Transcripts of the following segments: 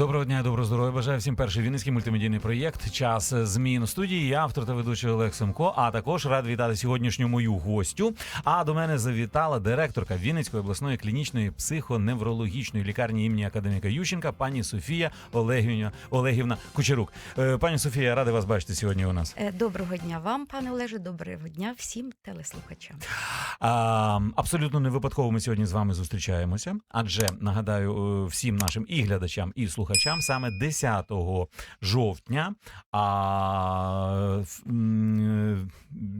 Доброго дня, доброго здоров'я. Бажаю всім перший вінницький мультимедійний проєкт Час змін студії. Я автор та ведучий Олег Семко. А також рад вітати сьогоднішню мою гостю. А до мене завітала директорка Вінницької обласної клінічної психоневрологічної лікарні імені академіка Ющенка, пані Софія Олегівна Олегівна Кучерук. Е, Пані Софія, радий вас бачити сьогодні. У нас Е, Доброго дня вам, пане Олеже. Доброго дня всім телеслухачам. А, абсолютно не випадково ми сьогодні з вами зустрічаємося. Адже нагадаю е, всім нашим і глядачам, і слухачам саме 10 жовтня а,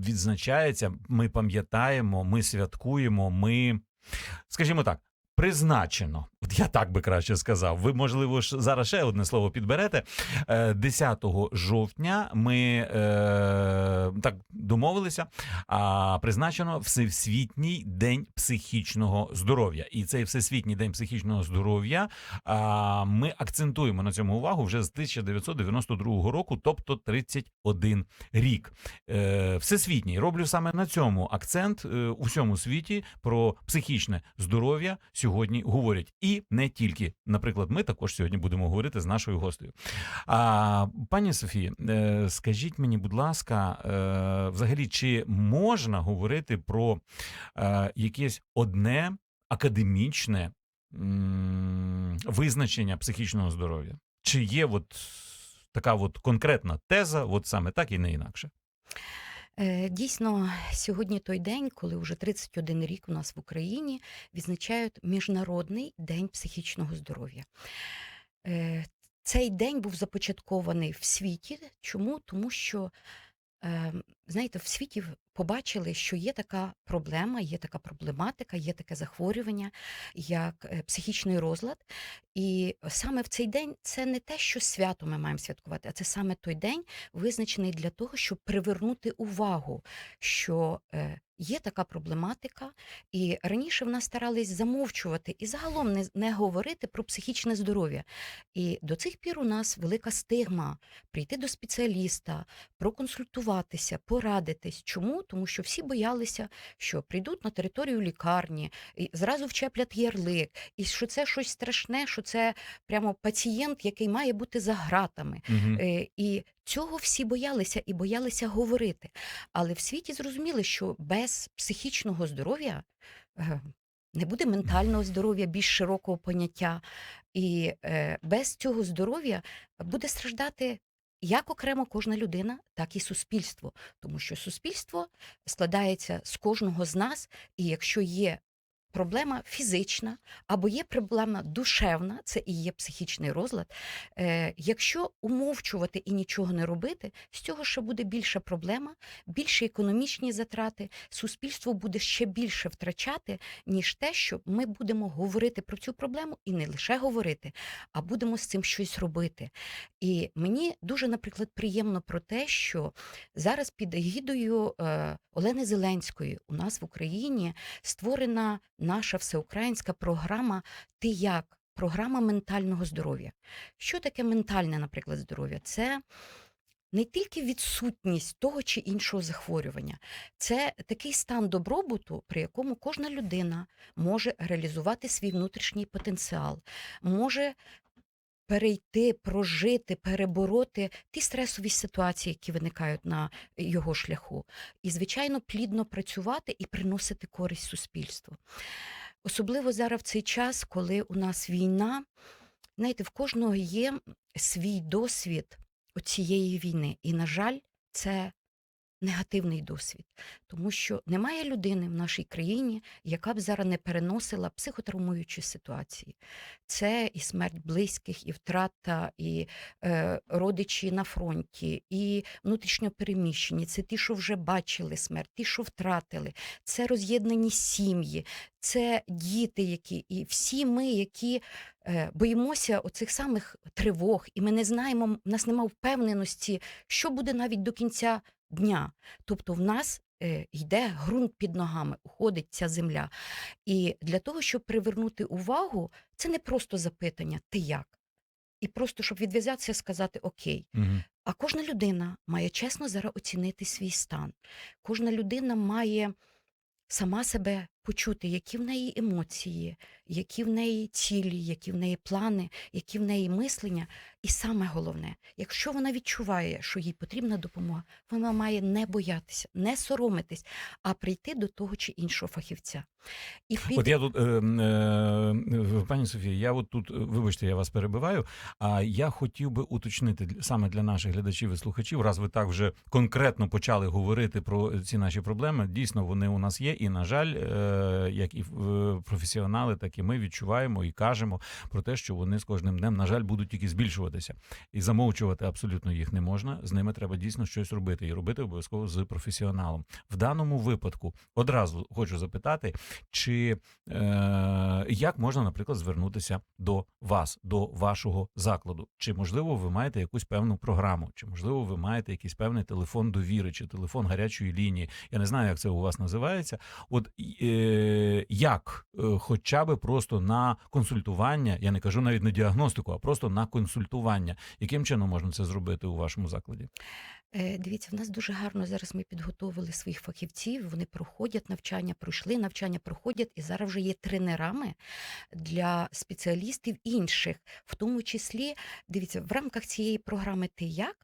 відзначається. Ми пам'ятаємо, ми святкуємо. Ми, скажімо так. Призначено, от я так би краще сказав. Ви, можливо, ж зараз ще одне слово підберете. Е, 10 жовтня ми е, так домовилися, а призначено Всесвітній день психічного здоров'я. І цей Всесвітній день психічного здоров'я ми акцентуємо на цьому увагу вже з 1992 року, тобто 31 рік. Е, Всесвітній роблю саме на цьому акцент е, у всьому світі про психічне здоров'я сьогодні говорять. І не тільки. Наприклад, ми також сьогодні будемо говорити з нашою гостею. А, пані Софії, е, скажіть мені, будь ласка, е, взагалі, чи можна говорити про е, якесь одне академічне визначення психічного здоров'я? Чи є от така от конкретна теза, от саме так і не інакше? Е, Дійсно, сьогодні той день, коли вже 31 рік у нас в Україні відзначають Міжнародний день психічного здоров'я. Е, Цей день був започаткований в світі. Чому? Тому що, е, знаєте, в світі побачили, що є така проблема, є така проблематика, є таке захворювання, як е, психічний розлад. І саме в цей день це не те, що свято ми маємо святкувати, а це саме той день, визначений для того, щоб привернути увагу, що е, є така проблематика, і раніше в нас старались замовчувати і загалом не, не говорити про психічне здоров'я. І до цих пір у нас велика стигма прийти до спеціаліста, проконсультуватися, порадитись. Чому? Тому що всі боялися, що прийдуть на територію лікарні, і зразу вчеплять ярлик, і що це щось страшне, що це прямо пацієнт, який має бути за гратами. Угу. Е, І цього всі боялися і боялися говорити. Але в світі зрозуміли, що без психічного здоров'я е, не буде ментального здоров'я, більш широкого поняття. І е, без цього здоров'я буде страждати як окремо кожна людина, так і суспільство. Тому що суспільство складається з кожного з нас, і якщо є проблема фізична або є проблема душевна, це і є психічний розлад. Е, якщо умовчувати і нічого не робити, з цього ще буде більша проблема, більші економічні затрати, суспільство буде ще більше втрачати, ніж те, що ми будемо говорити про цю проблему і не лише говорити, а будемо з цим щось робити. І мені дуже, наприклад, приємно про те, що зараз під егідою е, Олени Зеленської у нас в Україні створена наша всеукраїнська програма Ти як? Програма ментального здоров'я. Що таке ментальне, наприклад, здоров'я? Це не тільки відсутність того чи іншого захворювання, це такий стан добробуту, при якому кожна людина може реалізувати свій внутрішній потенціал, може перейти, прожити, перебороти ті стресові ситуації, які виникають на його шляху, і, звичайно, плідно працювати і приносити користь суспільству. Особливо зараз в цей час, коли у нас війна, знаєте, в кожного є свій досвід цієї війни. І, на жаль, це негативний досвід, тому що немає людини в нашій країні, яка б зараз не переносила психотравмуючі ситуації. Це і смерть близьких, і втрата, і е, родичі на фронті, і внутрішньо переміщені. Це ті, що вже бачили смерть, ті, що втратили, це роз'єднані сім'ї, це діти, які і всі ми, які е, боїмося оцих самих тривог, і ми не знаємо, в нас немає впевненості, що буде навіть до кінця дня. Тобто в нас е, йде ґрунт під ногами, уходить ця земля. І для того, щоб привернути увагу, це не просто запитання, ти як? І просто щоб відв'язатися, сказати Окей. Угу. А кожна людина має чесно зараз оцінити свій стан. Кожна людина має сама себе почути, які в неї емоції, які в неї цілі, які в неї плани, які в неї мислення. І саме головне, якщо вона відчуває, що їй потрібна допомога, вона має не боятися, не соромитись, а прийти до того чи іншого фахівця. І От я тут, е, е, пані Софія, я от тут, е, вибачте, я вас перебиваю. А я хотів би уточнити саме для наших глядачів і слухачів, раз ви так вже конкретно почали говорити про ці наші проблеми. Дійсно, вони у нас є, і на жаль, е, як і професіонали, так і ми відчуваємо і кажемо про те, що вони з кожним днем, на жаль, будуть тільки збільшуватися. І замовчувати абсолютно їх не можна. З ними треба дійсно щось робити, і робити обов'язково з професіоналом. В даному випадку одразу хочу запитати, чи е, як можна, наприклад, звернутися до вас, до вашого закладу? Чи можливо ви маєте якусь певну програму, чи можливо ви маєте якийсь певний телефон довіри, чи телефон гарячої лінії? Я не знаю, як це у вас називається. От е, як, е, хоча би просто на консультування, я не кажу навіть на діагностику, а просто на консультування. Яким чином можна це зробити у вашому закладі? Е, Дивіться, в нас дуже гарно зараз ми підготовили своїх фахівців. Вони проходять навчання, пройшли навчання, проходять і зараз вже є тренерами для спеціалістів інших, в тому числі, дивіться, в рамках цієї програми Ти як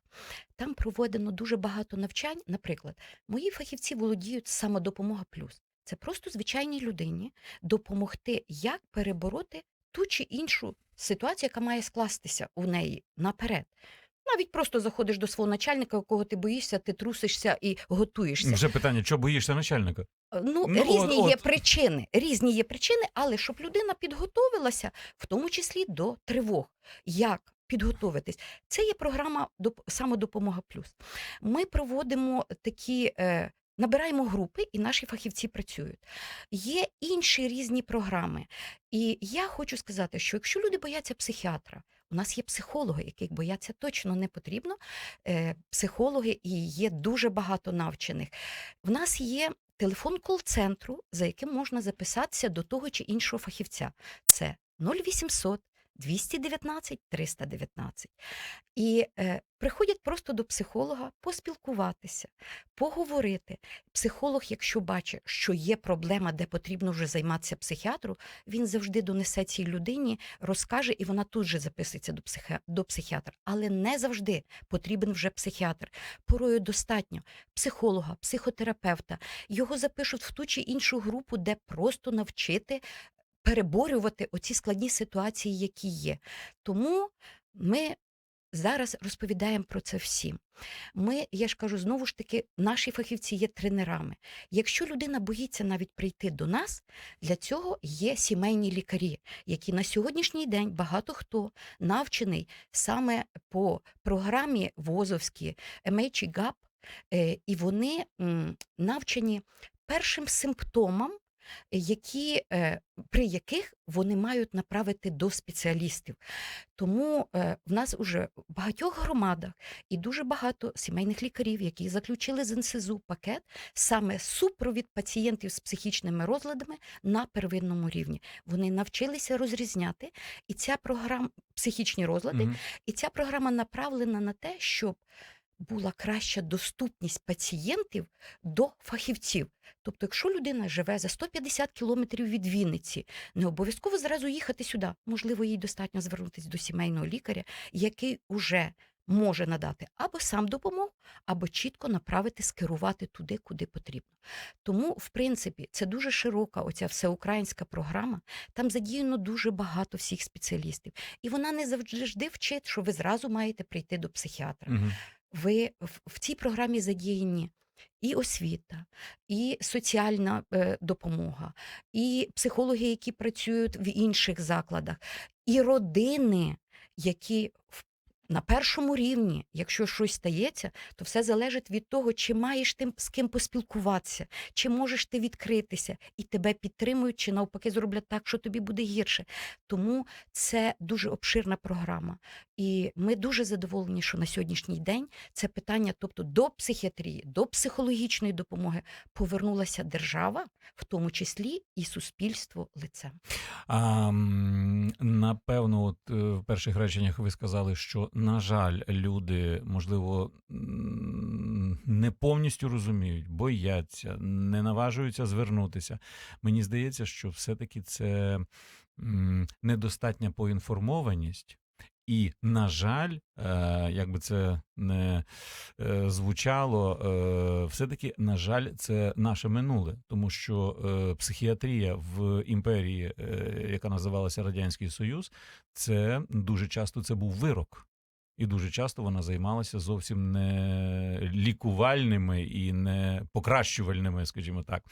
там проведено дуже багато навчань. Наприклад, мої фахівці володіють самодопомога плюс. Це просто звичайній людині допомогти, як перебороти ту чи іншу ситуацію, яка має скластися у неї наперед. Навіть просто заходиш до свого начальника, якого ти боїшся, ти трусишся і готуєшся. Вже питання: що боїшся начальника? Е, Ну, Ну, різні от- є от. причини, різні є причини, але щоб людина підготовилася, в тому числі до тривог. Як підготовитись? Це є програма доп- самодопомога плюс. Ми проводимо такі. Е, Набираємо групи, і наші фахівці працюють. Є інші різні програми. І я хочу сказати, що якщо люди бояться психіатра, у нас є психологи, яких бояться точно не потрібно. Е, психологи і є дуже багато навчених. В нас є телефон кол-центру, за яким можна записатися до того чи іншого фахівця. Це 0800 219 319. І е, приходять просто до психолога поспілкуватися, поговорити. Психолог, якщо бачить, що є проблема, де потрібно вже займатися психіатру, він завжди донесе цій людині, розкаже, і вона тут же записується до, психі... до психіатра. Але не завжди потрібен вже психіатр. Порою достатньо психолога, психотерапевта. Його запишуть в ту чи іншу групу, де просто навчити переборювати оці складні ситуації, які є. Тому ми зараз розповідаємо про це всім. Ми, я ж кажу, знову ж таки, наші фахівці є тренерами. Якщо людина боїться навіть прийти до нас, для цього є сімейні лікарі, які на сьогоднішній день багато хто навчений саме по програмі ВОЗовській MHGAP, е, і вони навчені першим симптомам, які, е, при яких вони мають направити до спеціалістів. Тому е, в нас уже в багатьох громадах і дуже багато сімейних лікарів, які заключили з НСЗУ пакет саме супровід пацієнтів з психічними розладами на первинному рівні. Вони навчилися розрізняти, і ця програма психічні розлади, Мгм. і ця програма направлена на те, щоб була краща доступність пацієнтів до фахівців. Тобто, якщо людина живе за 150 кілометрів від Вінниці, не обов'язково зразу їхати сюди. Можливо, їй достатньо звернутися до сімейного лікаря, який уже може надати або сам допомогу, або чітко направити, скерувати туди, куди потрібно. Тому, в принципі, це дуже широка оця всеукраїнська програма. Там задіяно дуже багато всіх спеціалістів. І вона не завжди вчить, що ви зразу маєте прийти до психіатра Мгм. Ви в, цій програмі задіяні і освіта, і соціальна е, допомога, і психологи, які працюють в інших закладах, і родини, які в на першому рівні, якщо щось стається, то все залежить від того, чи маєш тим з ким поспілкуватися, чи можеш ти відкритися, і тебе підтримують, чи навпаки зроблять так, що тобі буде гірше. Тому це дуже обширна програма. І ми дуже задоволені, що на сьогоднішній день це питання, тобто до психіатрії, до психологічної допомоги повернулася держава, в тому числі і суспільство лицем. Напевно, от е, в перших реченнях ви сказали, що на жаль, люди, можливо, не повністю розуміють, бояться, не наважуються звернутися. Мені здається, що все-таки це недостатня поінформованість. І, на жаль, е, як би це не е, звучало, е, все-таки, на жаль, це наше минуле, тому що психіатрія в імперії, яка називалася Радянський Союз, це дуже часто це був вирок. І дуже часто вона займалася зовсім не лікувальними і не покращувальними, скажімо так,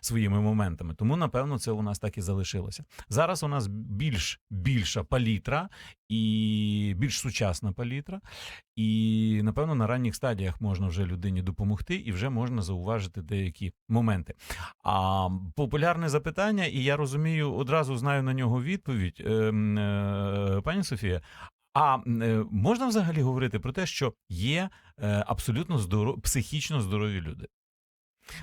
своїми моментами. Тому, напевно, це у нас так і залишилося. Зараз у нас більш більша палітра і більш сучасна палітра. І, напевно, на ранніх стадіях можна вже людині допомогти, і вже можна зауважити деякі моменти. А популярне запитання, і я розумію, одразу знаю на нього відповідь, Ем, е, пані Софія. А е, можна взагалі говорити про те, що є е, абсолютно здоров... психічно здорові люди?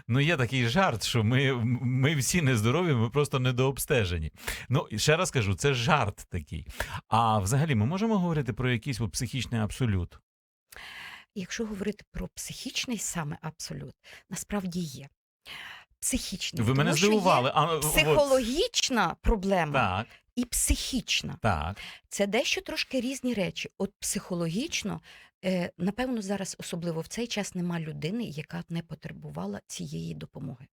Ну, є такий жарт, що ми, ми всі нездорові, ми просто недообстежені. Ну, ще раз кажу, це жарт такий. А взагалі, ми можемо говорити про якийсь психічний абсолют? Якщо говорити про психічний саме абсолют, насправді є. Психічний. Ви мене є здивували. Психологічна проблема Так, і психічна. так. Це дещо трошки різні речі. От психологічно, е, напевно, зараз особливо в цей час нема людини, яка не потребувала цієї допомоги.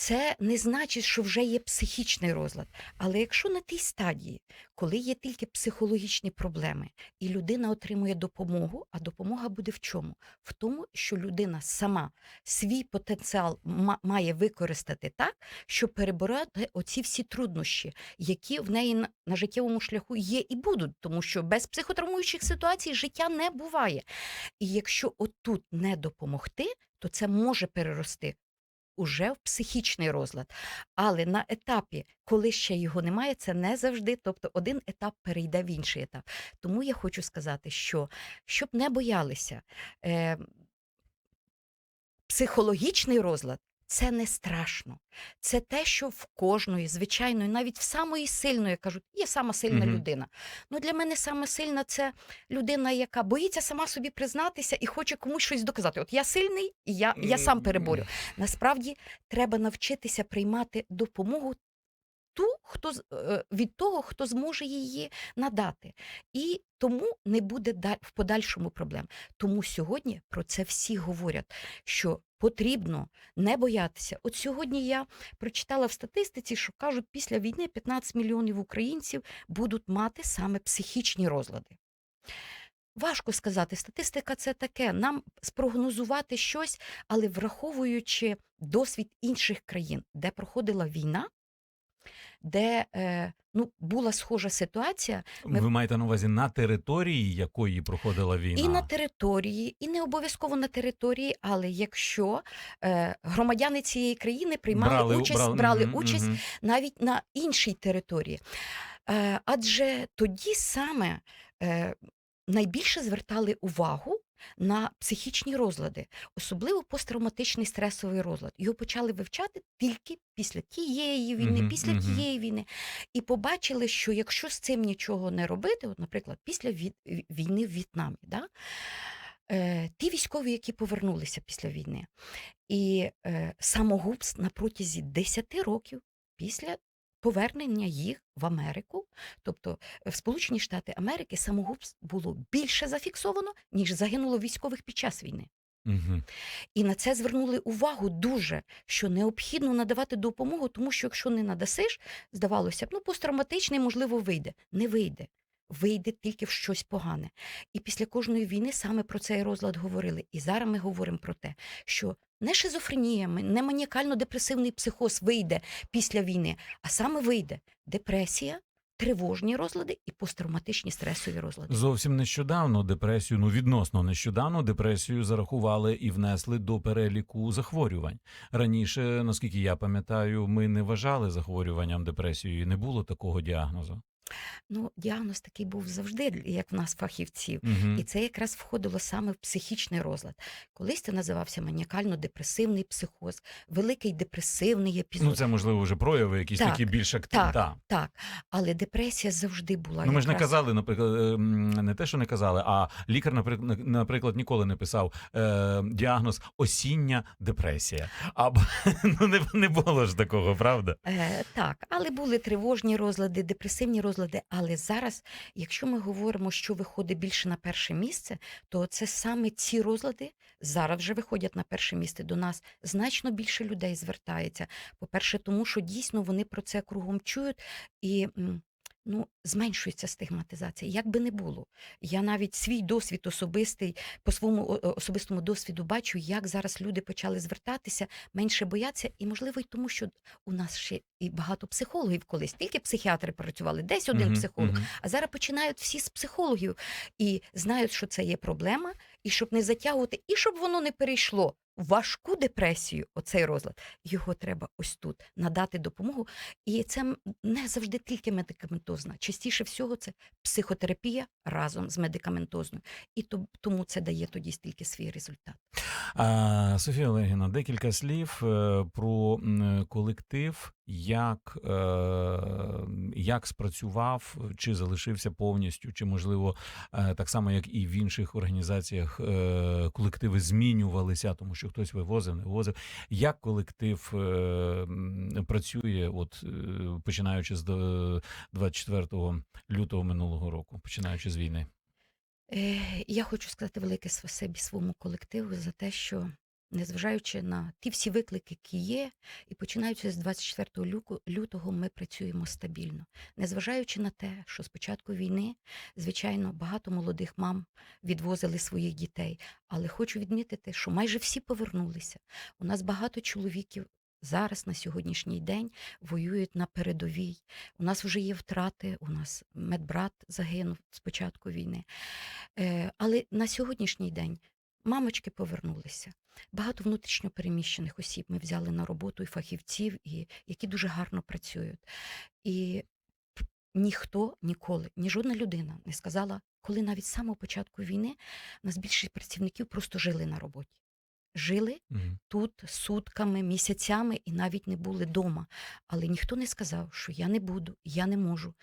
Це не значить, що вже є психічний розлад. Але якщо на тій стадії, коли є тільки психологічні проблеми, і людина отримує допомогу, а допомога буде в чому? В тому, що людина сама свій потенціал має використати так, щоб перебороти оці всі труднощі, які в неї на життєвому шляху є і будуть, тому що без психотравмуючих ситуацій життя не буває. І якщо отут не допомогти, то це може перерости уже в психічний розлад. Але на етапі, коли ще його немає, це не завжди. Тобто один етап перейде в інший етап. Тому я хочу сказати, що щоб не боялися, е, психологічний розлад. Це не страшно. Це те, що в кожної, звичайної, навіть в самої сильної, кажуть, є сама сильна Мгм. людина. Ну для мене саме сильна це людина, яка боїться сама собі признатися і хоче комусь щось доказати. От я сильний, і я, я сам переборю. Насправді треба навчитися приймати допомогу ту, хто е, від того, хто зможе її надати. І тому не буде в подальшому проблем. Тому сьогодні про це всі говорять, що потрібно не боятися. От сьогодні я прочитала в статистиці, що кажуть, після війни 15 мільйонів українців будуть мати саме психічні розлади. Важко сказати, статистика це таке. Нам спрогнозувати щось, але враховуючи досвід інших країн, де проходила війна, де е, ну, була схожа ситуація, Ми- Ви маєте на увазі на території, якої проходила війна? і на території, і не обов'язково на території, але якщо е, громадяни цієї країни приймали участь, брали, мгм, участь мгм. навіть на іншій території. Е, адже тоді саме е, найбільше звертали увагу на психічні розлади, особливо посттравматичний стресовий розлад. Його почали вивчати тільки після тієї війни, Мгм, після мгм. тієї війни. І побачили, що якщо з цим нічого не робити, от, наприклад, після війни в В'єтнамі, да, е, ті військові, які повернулися після війни, і е, самогубств на протязі 10 років після повернення їх в Америку, тобто в Сполучені Штати Америки, самогубств було більше зафіксовано, ніж загинуло військових під час війни. Угу. І на це звернули увагу дуже, що необхідно надавати допомогу, тому що якщо не надасиш, здавалося б, ну посттравматичний, можливо, вийде. Не вийде. Вийде тільки в щось погане. І після кожної війни саме про цей розлад говорили. І зараз ми говоримо про те, що не шизофренія, не маніакально-депресивний психоз вийде після війни, а саме вийде депресія, тривожні розлади і посттравматичні стресові розлади. Зовсім нещодавно депресію, ну відносно нещодавно депресію зарахували і внесли до переліку захворювань. Раніше, наскільки я пам'ятаю, ми не вважали захворюванням депресією, і не було такого діагнозу. Ну, діагноз такий був завжди, як в нас фахівців. Мгм. І це якраз входило саме в психічний розлад. Колись це називався маніакально-депресивний психоз, великий депресивний епізод. Ну, це можливо вже прояви, якісь Так, такі більш активні. так. Так. Так, але депресія завжди була. Ну, ми ж не казали, наприклад, ем, не те, що не казали, а лікар, наприклад ніколи не писав е, діагноз осіння депресія. Або ну не, не було ж такого, правда? Е, так, але були тривожні розлади, депресивні розлади. Але зараз, якщо ми говоримо, що виходить більше на перше місце, то це саме ці розлади зараз вже виходять на перше місце до нас. Значно більше людей звертається. По-перше, тому що дійсно вони про це кругом чують і. Ну, зменшується стигматизація, як би не було. Я навіть свій досвід особистий по своєму особистому досвіду бачу, як зараз люди почали звертатися, менше бояться, і можливо й тому, що у нас ще і багато психологів колись, тільки психіатри працювали, десь один Мгм, психолог. мгм. А зараз починають всі з психологів і знають, що це є проблема, і щоб не затягувати, і щоб воно не перейшло важку депресію, оцей розлад, його треба ось тут надати допомогу. І це не завжди тільки медикаментозна. Частіше всього це психотерапія разом з медикаментозною. І тому це дає тоді стільки свій результат. А, Софія Олегіна, декілька слів е, про колектив, як, е, як спрацював, чи залишився повністю, чи можливо е, так само, як і в інших організаціях, е, колективи змінювалися, тому що хтось вивозив, не вивозив. Як колектив працює, от починаючи з 24 лютого минулого року, починаючи з війни? Я хочу сказати велике спасибі своєму колективу за те, що незважаючи на ті всі виклики, які є, і починаючи з 24 люку- лютого, ми працюємо стабільно. Незважаючи на те, що з початку війни, звичайно, багато молодих мам відвозили своїх дітей. Але хочу відмітити, що майже всі повернулися. У нас багато чоловіків. Зараз на сьогоднішній день воюють на передовій. У нас вже є втрати. У нас медбрат загинув з початку війни. Е, але на сьогоднішній день мамочки повернулися. Багато внутрішньо переміщених осіб ми взяли на роботу і фахівців, і, які дуже гарно працюють. І ніхто ніколи, ні жодна людина не сказала, коли навіть з самого початку війни у нас більшість працівників просто жили на роботі. Жили Мгм. тут сутками, місяцями і навіть не були вдома. Але ніхто не сказав, що я не буду, я не можу.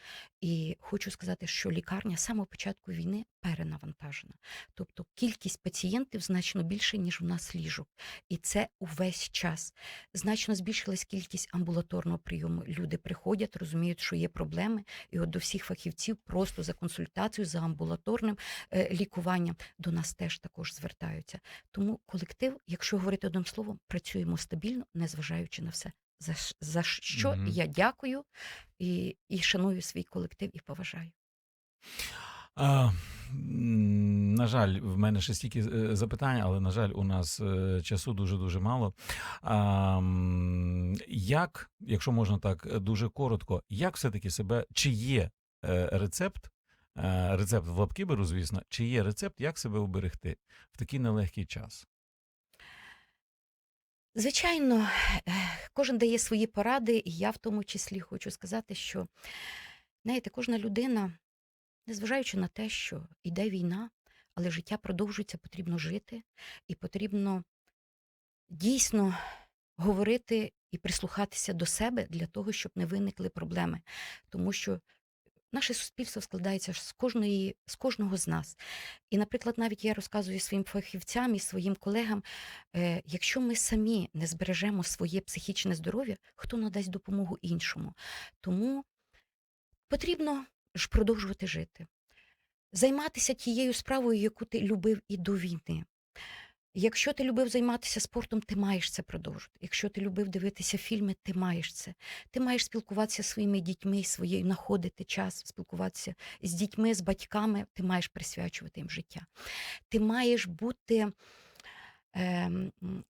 І хочу сказати, що лікарня з самого початку війни перенавантажена. Тобто кількість пацієнтів значно більше, ніж у нас ліжок. І це увесь час. Значно збільшилась кількість амбулаторного прийому. Люди приходять, розуміють, що є проблеми, і от до всіх фахівців просто за консультацією, за амбулаторним е, лікуванням до нас теж також звертаються. Тому колектив, якщо говорити одним словом, працюємо стабільно, незважаючи на все. За, за що Мгм. я дякую і, і шаную свій колектив і поважаю. На жаль, в мене ще стільки е, запитань, але на жаль, у нас е, часу дуже дуже мало. Як, якщо можна так е, дуже коротко, як все-таки себе, чи є рецепт? Рецепт в лапки беру, звісно, чи є рецепт, як себе уберегти в такий нелегкий час? Звичайно, кожен дає свої поради, і я в тому числі хочу сказати, що знаєте, кожна людина, незважаючи на те, що йде війна, але життя продовжується, потрібно жити, і потрібно дійсно говорити і прислухатися до себе для того, щоб не виникли проблеми. Тому що наше суспільство складається з кожної, з кожного з нас. І, наприклад, навіть я розказую своїм фахівцям і своїм колегам, е, якщо ми самі не збережемо своє психічне здоров'я, хто надасть допомогу іншому? Тому потрібно ж продовжувати жити, займатися тією справою, яку ти любив і до війни. Якщо ти любив займатися спортом, ти маєш це продовжити. Якщо ти любив дивитися фільми, ти маєш це. Ти маєш спілкуватися зі своїми дітьми, своєю, знаходити час, спілкуватися з дітьми, з батьками, ти маєш присвячувати їм життя. Ти маєш бути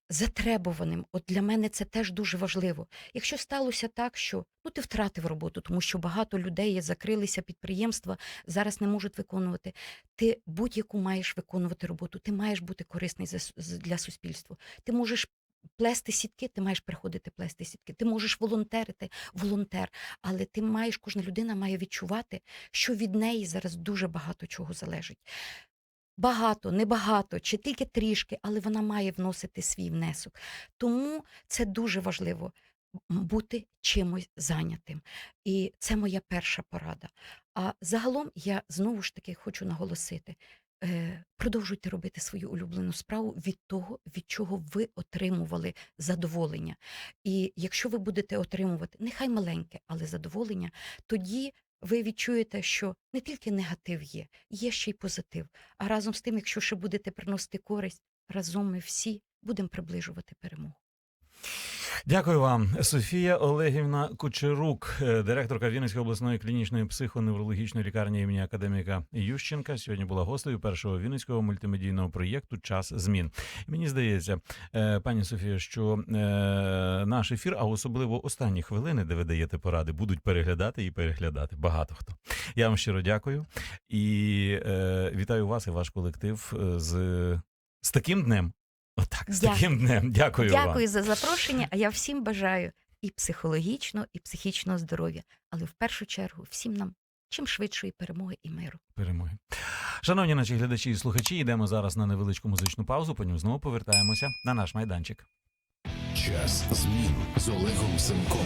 затребуваним. От для мене це теж дуже важливо. Якщо сталося так, що ну, ти втратив роботу, тому що багато людей закрилися підприємства, зараз не можуть виконувати. Ти будь-яку маєш виконувати роботу, ти маєш бути корисний за для суспільства. Ти можеш плести сітки, ти маєш приходити плести сітки. Ти можеш волонтерити, волонтер, але ти маєш, кожна людина має відчувати, що від неї зараз дуже багато чого залежить. Багато, небагато, чи тільки трішки, але вона має вносити свій внесок. Тому це дуже важливо бути чимось зайнятим. І це моя перша порада. А загалом я знову ж таки хочу наголосити: е, продовжуйте робити свою улюблену справу від того, від чого ви отримували задоволення. І якщо ви будете отримувати нехай маленьке, але задоволення, тоді ви відчуєте, що не тільки негатив є, є ще й позитив. А разом з тим, якщо ще будете приносити користь, разом ми всі будемо приближувати перемогу. Дякую вам, Софія Олегівна Кучерук, е, директорка Вінницької обласної клінічної психоневрологічної лікарні імені академіка Ющенка. Сьогодні була гостею першого вінницького мультимедійного проєкту Час змін. Мені здається, е, пані Софія, що е, наш ефір, а особливо останні хвилини, де ви даєте поради, будуть переглядати і переглядати. Багато хто. Я вам щиро дякую і вітаю вас і ваш колектив з, з таким днем. Отак, з Дякую. таким днем. Дякую, вам. Дякую за запрошення. А я всім бажаю і психологічного, і психічного здоров'я. Але в першу чергу всім нам чим швидшої перемоги і миру. перемоги. Шановні наші глядачі і слухачі, йдемо зараз на невеличку музичну паузу. Потім знову повертаємося на наш майданчик. Час змін з Олегом Семком.